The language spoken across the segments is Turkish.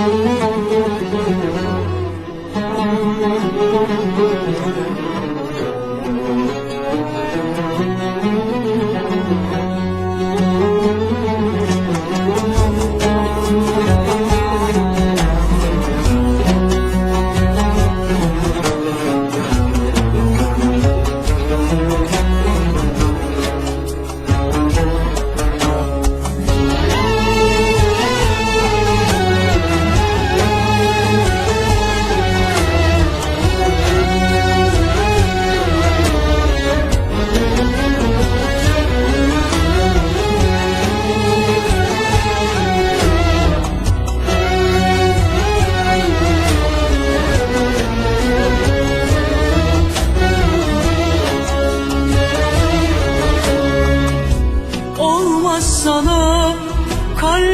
Olmaz sana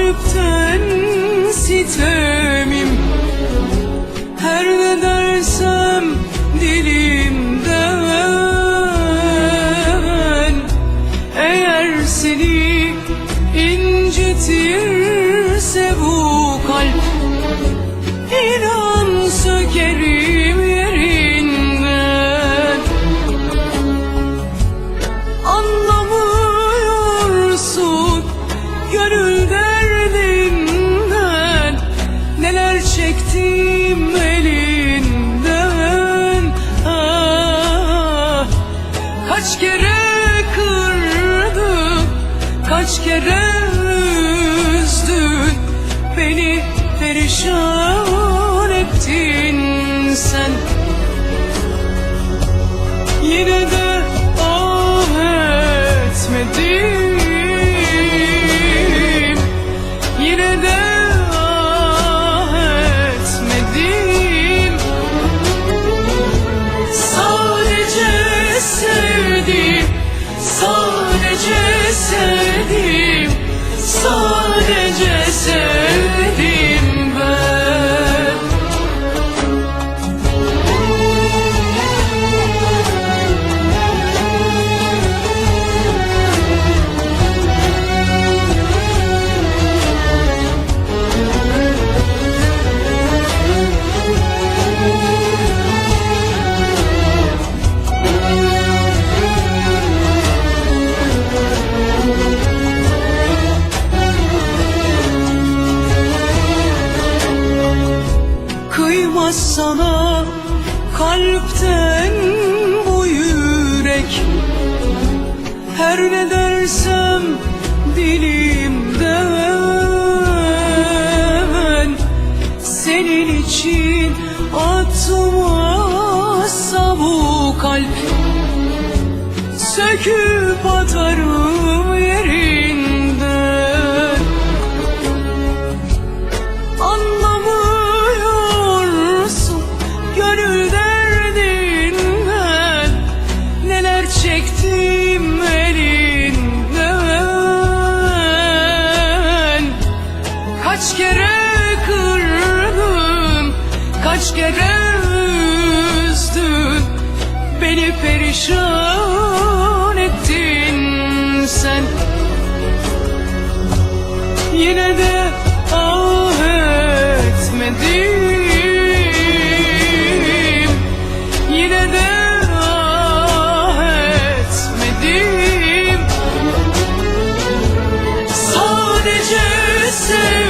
kalpten sitemim. Her ne dersem dilimden Eğer seni incitirse bu kalp İnan sökerim yerinden. Anlamıyorsun gönül Kaç kere üzdün Beni perişan ettin sen. Yine de ah etmedim Yine de Kıymaz sana kalpten bu yürek. Her ne dersem dilimden Senin için atmazsa bu kalp. Söküp atarım perişan ettin sen. Yine de ah etmedim Yine de ah etmedim Sadece sen